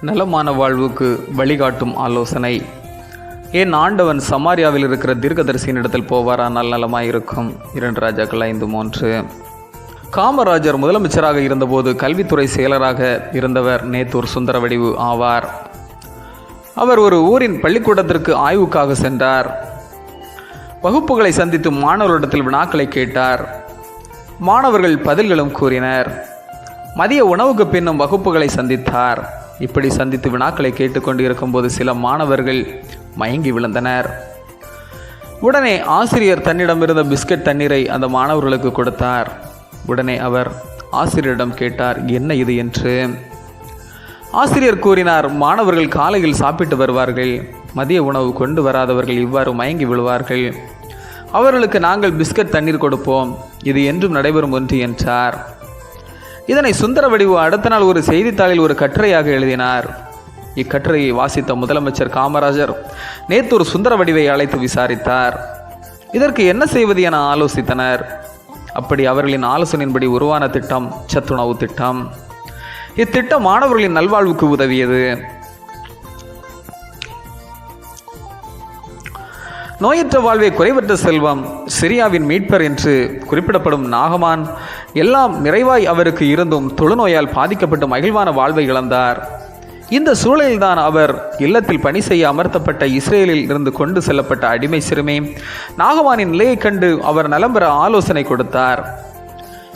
நலமான வாழ்வுக்கு வழிகாட்டும் ஆலோசனை. ஏன் ஆண்டவன் சமாரியாவில் இருக்கிற தீர்க்கதரிசியினிடத்தில் போவாரானால் நலமாயிருக்கும். இரண்டு ராஜாக்கள் ஐந்து மூன்று. காமராஜர் முதலமைச்சராக இருந்தபோது கல்வித்துறை செயலராக இருந்தவர் நேத்தூர் சுந்தரவடிவு ஆவார். அவர் ஒரு ஊரின் பள்ளிக்கூடத்திற்கு ஆய்வுக்காக சென்றார். வகுப்புகளை சந்தித்து மாணவர்களிடத்தில் வினாக்களை கேட்டார். மாணவர்கள் பதில்களும் கூறினர். மதிய உணவுக்கு பின்னும் வகுப்புகளை சந்தித்தார். இப்படி சந்தித்து வினாக்களை கேட்டுக்கொண்டு இருக்கும்போது சில மாணவர்கள் மயங்கி விழுந்தனர். உடனே ஆசிரியர் தன்னிடமிருந்த பிஸ்கட் தண்ணீரை அந்த மாணவர்களுக்கு கொடுத்தார். உடனே அவர் ஆசிரியரிடம் கேட்டார் என்ன இது என்று? ஆசிரியர் கூறினார் மாணவர்கள் காலையில் சாப்பிட்டு வருவார்கள் மதிய உணவு கொண்டு வராதவர்கள் இவ்வாறு மயங்கி விழுவார்கள். அவர்களுக்கு நாங்கள் பிஸ்கட் தண்ணீர் கொடுப்போம் இது என்றும் நடைபெறும் ஒன்று என்றார். இதனை சுந்தர வடிவு அடுத்த நாள் ஒரு செய்தித்தாளில் ஒரு கட்டுரையாக எழுதினார். இக்கட்டுரையை வாசித்த முதலமைச்சர் காமராஜர் நேத்தூர் சுந்தர வடிவை அழைத்து விசாரித்தார். இதற்கு என்ன செய்வது என ஆலோசித்தனர். அப்படி அவர்களின் ஆலோசனையின்படி உருவான திட்டம் சத்துணவு திட்டம். இத்திட்டம் மாணவர்களின் நல்வாழ்வுக்கு உதவியது. நோயற்ற வாழ்வே குறைவற்ற செல்வம் சிரியாவின் மீட்பர் என்று குறிப்பிடப்படும் நாகமான் எல்லாம் நிறைவாய் அவருக்கு இருந்தும் தொழுநோயால் பாதிக்கப்பட்டு மகிழ்வான வாழ்வை இழந்தார். இந்த சூழலில்தான் அவர் இல்லத்தில் பணி செய்ய அமர்த்தப்பட்ட இஸ்ரேலில் இருந்து கொண்டு செல்லப்பட்ட அடிமை சிறுமி நாகமானின் நிலையைக் கண்டு அவர் நலம் பெற ஆலோசனை கொடுத்தார்.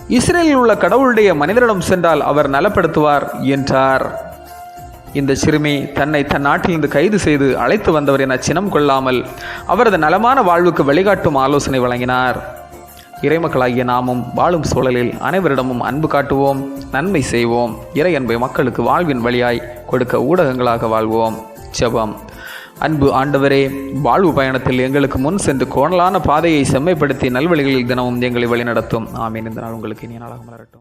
இஸ்ரேலில் உள்ள கடவுளுடைய மனிதரிடம் சென்றால் அவர் நலப்படுத்துவார் என்றார். இந்த சிறுமி தன்னை தன் நாட்டிலிருந்து கைது செய்து அழைத்து வந்தவர் என சினம் கொள்ளாமல் அவரது நலமான வாழ்வுக்கு வழிகாட்டும் ஆலோசனை வழங்கினார். இறைமக்களாகிய நாமும் வாழும் சூழலில் அனைவரிடமும் அன்பு காட்டுவோம் நன்மை செய்வோம். இறை அன்பை மக்களுக்கு வாழ்வின் வழியாய் கொடுக்க ஊடகங்களாக வாழ்வோம். செபம் அன்பு ஆண்டவரே வாழ்வு பயணத்தில் எங்களுக்கு முன் சென்று கோணலான பாதையை செம்மைப்படுத்தி நல்வழிகளில் தினமும் எங்களை வழிநடத்தும். ஆமீன். இந்த நாள் உங்களுக்கு இனிய நாளாக மலரட்டும்.